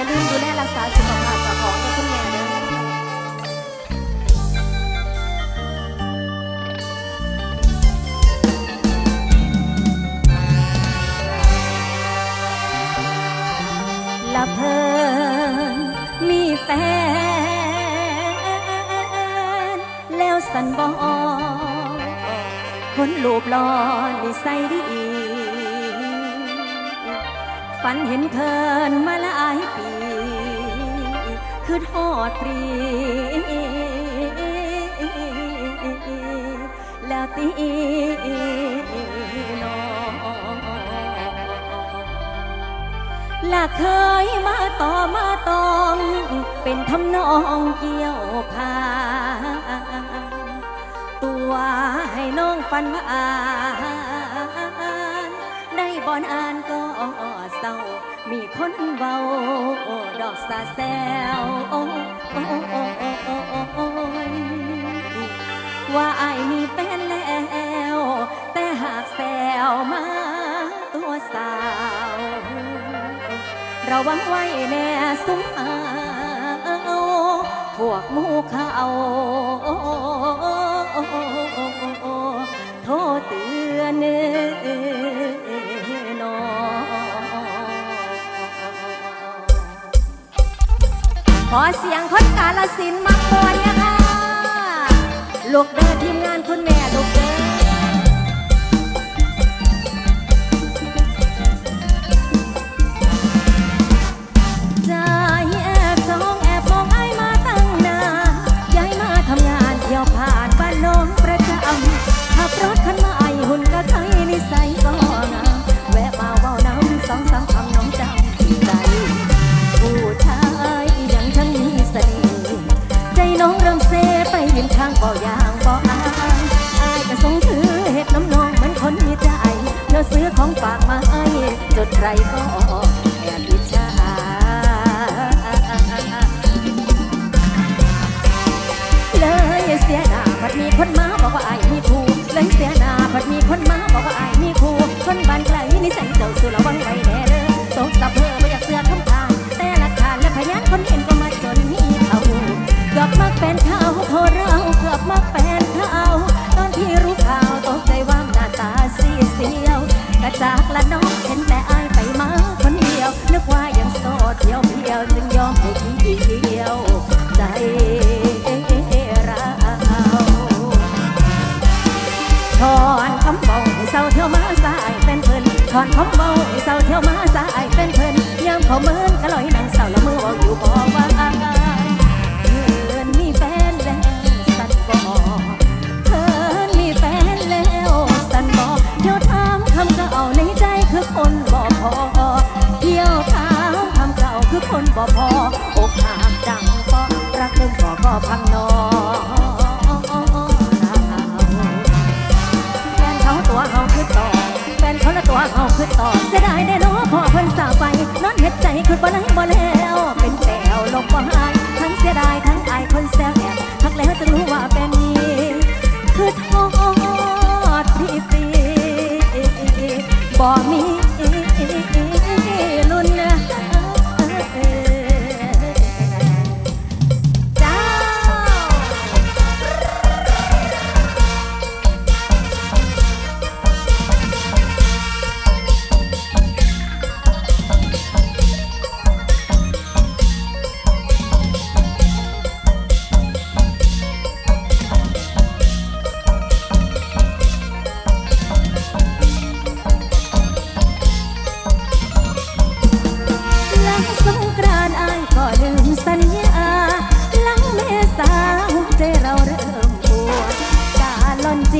อย่าลืมดูแลรักษาสุขภาพเจ้าของกับคุณแม่เด้อละเพลินมีแฟน แล้วสันบอคนรูปหล่อนิสัยดีฝันเห็นเพลินมาหลายปี คือทอดปรี แล้วตีน้องและเคยมาต่อมาตอง เป็นทำนองเกี่ยวพา ตัวให้น้องฟันว่าอ่าน ได้บอนอ่านก็เศร้า มีคนเบาดอกสาแซวว่าไอายมีแฟนแล้ว แต่หากแซวมาตัวสาวระวังไว้แน่สุมเอาพวกมูเขา เสียงคนกาลสินมาก่อนนะคะลูกเดินทีมงานคุณแม่ จนใครก็แอบอิจฉาเลยเสียหน้าพัดมีคนมาบอกว่าไอ้มีคู่เลยเสียหน้าพัดมีคนมาบอกว่าไอ้มีคู่คนบ้านไกลนิสัยเจ้าสู่ระวังไว้แน่เด้อตกสับเพอไม่อยากเสือคำทางแต่หลักฐานและพยานคนเห็นก็มาจนมีเขาเกือบมักเป็นเขาโทษเราเกือบมักเป็นเขาตอนที่รู้ข่าวตกใจว่าหน้าตาซีเซียวกระจากละน้องเห็นแต่ นึกว่ายังโสดเดียวเพียวจึงยอมให้ทีเดียวใจเราถอนคำเบาให้เศร้าเที่ยวมาสายเป็นเพิ่นถอนคำเบาให้เศร้าเที่ยวมาสายเป็นเพิ่นยามเขาเมินก็ลอยนางเศร้าละเมือว่าอยู่บ พังนอแฟนเขาตัวเขาคือต่อ แฟนเขาละตัวเขาคือต่อเสียดายได้เนาะพอเพิ่นสาไปนอนเห็ดใจคือบ่ได้บ่แล้วเป็นแตวลงบ่หายทั้งเสียดายทั้งอายคนแซวแอบทักแล้วจะรู้ว่าเป็นนี้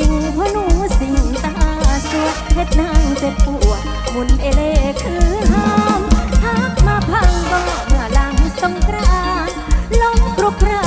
ิงพราะหนูสิงตาสวดเฮ็ดนางเจ็บปวดมุนเอเลคือห้ามทักมาพังบ่เมื่อหลังสงกรานต์ลงกรุกรา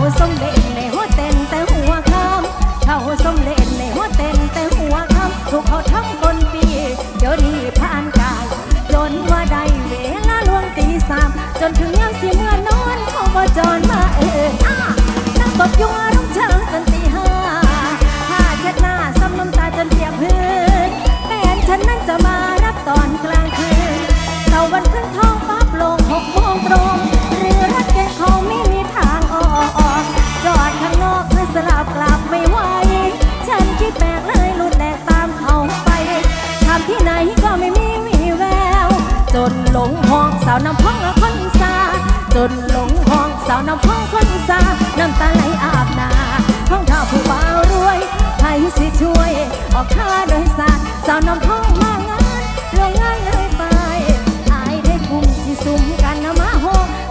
mùa sông đến. นหลงห้องสาวน้ำพองคนซาน้ำตาไหลอาบหนาห้องท่าผู้บ่าวรวยใครสิช่วย ออกค่าโดยสารสาวน้ำพองมางานลงง่ายเลยไปอายได้กลุ่มที่สุ่มกันนะมาโฮ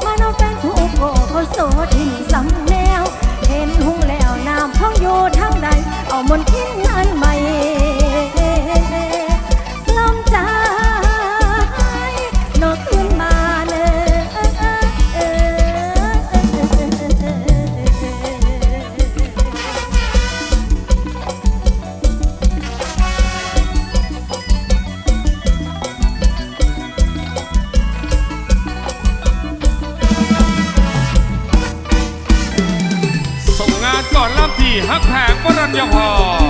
มาน้องเป็นผู้โกเขาโสดทิ้งสำแนว เห็นหุ้งแล้วน้ำพองอยู่ทางใด ฮักแผงวรัญญาพร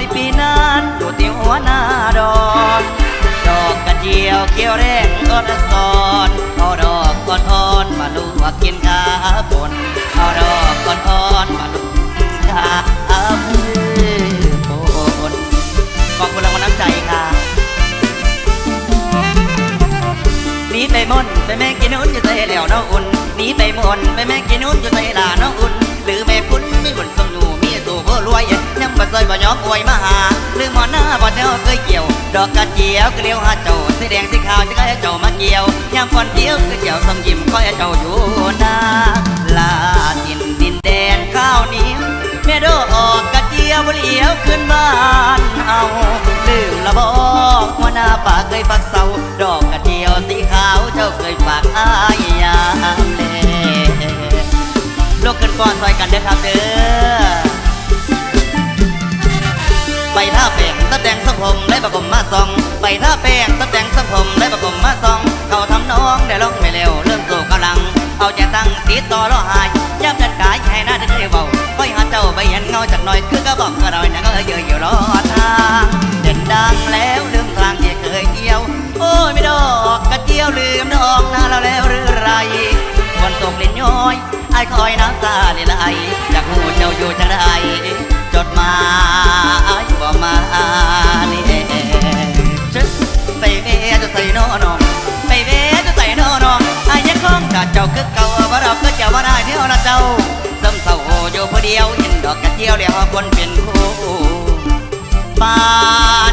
นโปรยปีนั้นอยู่ที่หัวหน้าดอนดอกกระเจียวเขียวแรงก็ระสอนเอาดอกก่อนอ่อนมาลูกกินขาปนเอาดอกก่อนอ่อนมาลูกขาปนขอบคุณรางวัลน้ำใจค่ะหนีไปมนไปแม่กินนุ่นอยู่ใส่เหลี่ยวน้องอุ่นหนีไปมนไปแม่กินนุ่นอยู่ใส่ลาน้องอุ่นหรือแม่คุณไมีบุญสมอยู่มีสู่ผู้รวย บ่ซอยบ่ยอมอวยมาหาหรือหมอหน้าบ่เจ้าเคยเกี่ยว ดอกกระเจียวเกลียวหาเจ้าสีแดงสีขาวจะก็ให้เจ้ามาเกี่ยวยามก่อนเที่ยวคือเจ้าสมยิ้มคอยให้เจ้าอยู่หน้าลาดินดินแดนข้าวเหนียวแม่ดอกกระเจียวบเหลียวขึ้นบ้านเอาลืมละบอกหัวหน้าป่าเคยปักเสาดอกกระเจียวสีขาวเจ้าเคยฝากอายยามเลลุกขึ้นก่อนซอยกันเด้อครับเด้อ ตะแดงสังผมได้ประกบมาซองไปท่าแป้งตะแดงสังผมได้ประกบมาซอง เขาทำน้องได้ลองไม่เร็วเริ่มสู่กำลัง เอาใจตั้งติดต่อรอหายย้ำดันกายให้หน้าดึงเบาค่อยหาเจ้าไปเห็นเงาจากหน่อยคือกระบอกกระดอยนะก็เยอะอยู่รอทางเดินดังแล้วลืมทางที่เคยเที่ยว โอ้ยไม่ดอกกระเจียวลืมดอกหน้าเราแล้วหรือไรฝนตกเล่นย้อยไอ้คอยน้ำตาไหลอยากหูเจ้า กกระเจียวเดียวคนเป็นคู่ปา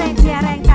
Thank you.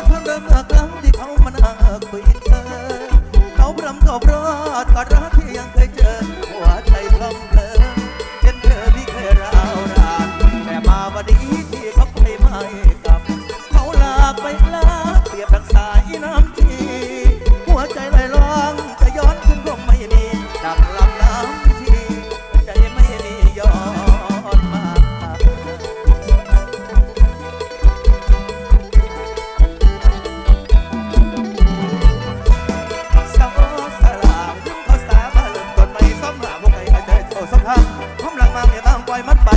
ดพังเดิมหักหลังที่เขามันหักไปเธอเขาพรำตอบรอดกอดรักที่ยังเคย สัมพันธ์ความหลังมาเมียตามปล่มันไป